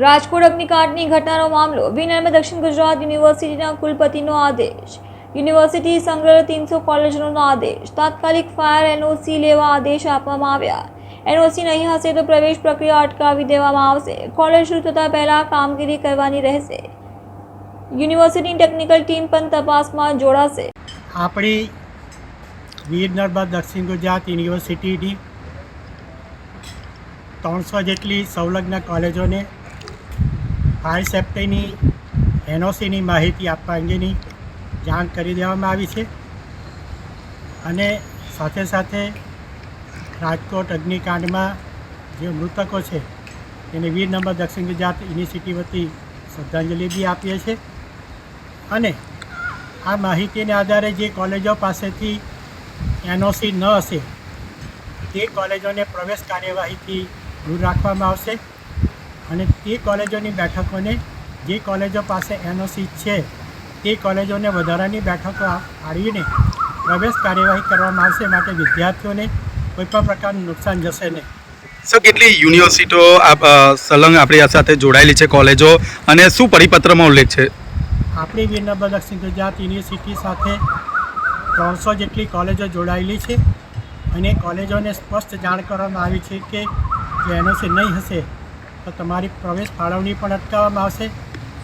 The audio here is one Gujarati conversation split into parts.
રાજકોટ અગ્નિકાંડની ઘટનાનો મામલો વિનયમાં દક્ષિણ ગુજરાત યુનિવર્સિટીના કુલપતિનો આદેશ. યુનિવર્સિટી સંગ્રહ તીનસો કોલેજનો આદેશ. તાત્કાલિક ફાયર એનઓસી લેવા આદેશ આપવામાં આવ્યા. એનઓસી નહીં હશે તો પ્રવેશ પ્રક્રિયા અટકાવી દેવામાં આવશે. કોલેજ શરૂ થતાં પહેલાં કામગીરી કરવાની રહેશે. યુનિવર્સિટીની ટેકનિકલ ટીમ પણ તપાસમાં જોડાશે. આપણી વીર નર્મદ દક્ષિણ ગુજરાત યુનિવર્સિટીની ત્રણસો જેટલી સંલગ્ન કોલેજોને ફાયર સેફ્ટીની, એનઓસીની માહિતી આપવા અંગેની જાણ કરી દેવામાં આવી છે. અને સાથે સાથે રાજકોટ અગ્નિકાંડમાં જે મૃતકો છે, એને વીર નંબર દક્ષિણ ગુજરાત યુનિવર્સિટી વતી શ્રદ્ધાંજલિ બી આપીએ છીએ. અને આ માહિતીને આધારે જે કોલેજો પાસેથી એનઓસી ન હશે, તે કોલેજોને પ્રવેશ કાર્યવાહીથી દૂર રાખવામાં આવશે. અને તે કોલેજોની બેઠકોને જે કોલેજો પાસે એનઓસી છે તે કોલેજોને વધારાની બેઠકો આ- પ્રવેશ કાર્યવાહી કરવામાં આવશે માટે વિદ્યાર્થીઓને કોઈપણ પ્રકારનું નુકસાન જશે નહીં. સર કેટલી યુનિવર્સિટીઓ આપ સલંગ આપણી સાથે જોડાયેલી છે કોલેજો અને શું પરિપત્રમાં ઉલ્લેખ છે? આપણી વીર નર્મદ દક્ષિણ ગુજરાત યુનિવર્સિટી સાથે ત્રણસો જેટલી કોલેજો જોડાયેલી છે અને કોલેજોને સ્પષ્ટ જાણ કરવામાં આવી છે કે જે એનઓસી નહીં હશે તો તમારી પ્રવેશ ફાળવણી પણ અટકાવવામાં આવશે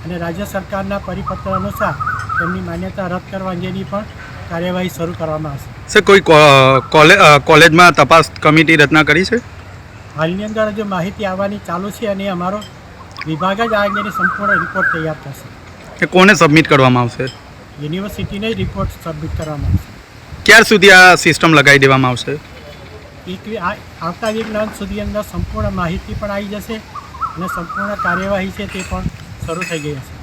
અને રાજ્ય સરકારના પરિપત્ર અનુસાર તેમની માન્યતા રદ કરવા અંગેની પણ કાર્યવાહી શરૂ કરવામાં આવશે. સર કોઈ કોલેજમાં તપાસ કમિટી રચના કરી છે? હાલની અંદર હજુ માહિતી આવવાની ચાલુ છે અને અમારો વિભાગ જ આ અંગેની સંપૂર્ણ રિપોર્ટ તૈયાર થશે કે કોને સબમિટ કરવામાં આવશે? યુનિવર્સિટીને જ રિપોર્ટ સબમિટ કરવામાં આવશે. ક્યાર સુધી આ સિસ્ટમ લગાવી દેવામાં આવશે? એક આ- આવતા વીકના સુધી અંદર સંપૂર્ણ માહિતી પણ આવી જશે અને સંપૂર્ણ કાર્યવાહી છે તે પણ શરૂ થઈ ગઈ હશે.